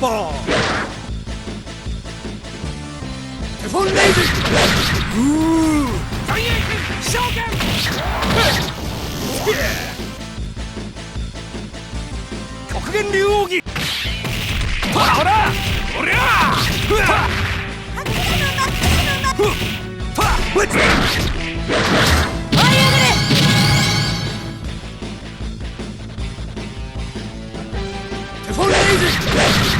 ブリッツボーテフォンレイズうー。大英将軍極限竜奥義ほらほらおりゃ。ふわ。ふわ。ブリッツ舞い上がれテフォンレイズ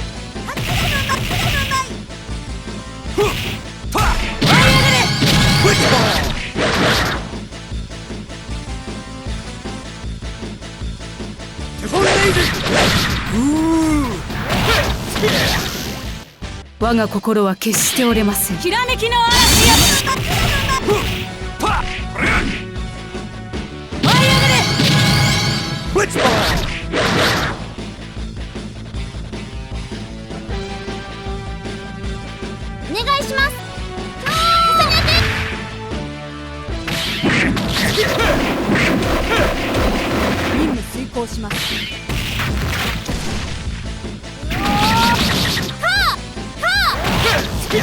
我が心は決して折れません。きらめきの嵐よふっファ舞い上がれブリッツボールお願いします重ねて任務遂行します。全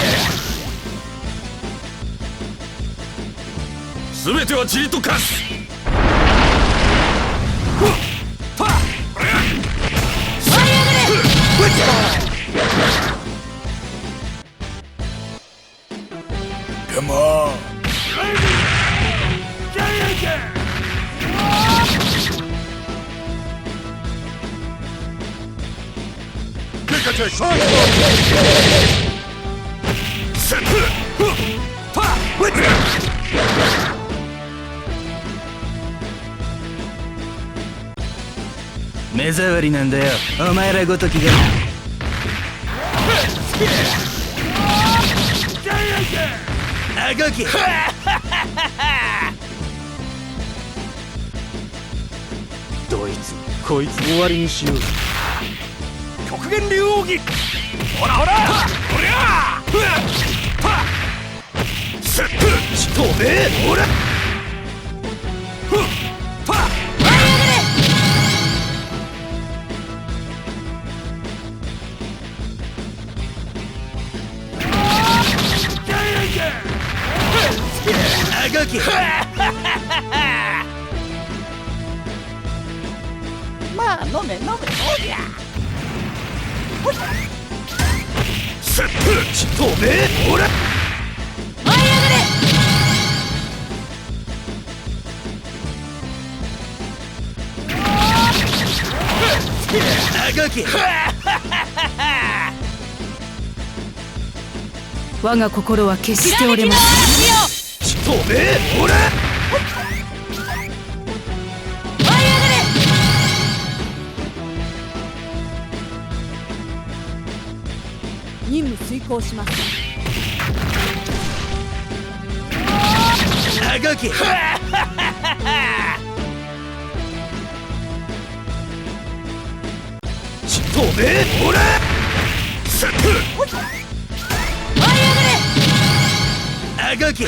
てはじりと化す。ふっファ舞い上がれブリッツ目障りなんだよ。お前らごときが。あごき どいつこいつ終わりにしよう。極限竜奥義ほらほら。おりゃ。ふっ。ファセットしとめほら。ふっ。あごきまあ飲め飲め。おりゃセットしとめ。ほら。舞い上がれ。あごき我が心は決きして折れませんめほら任務遂行しますあごきしとめほらセッ舞い！上がれあごき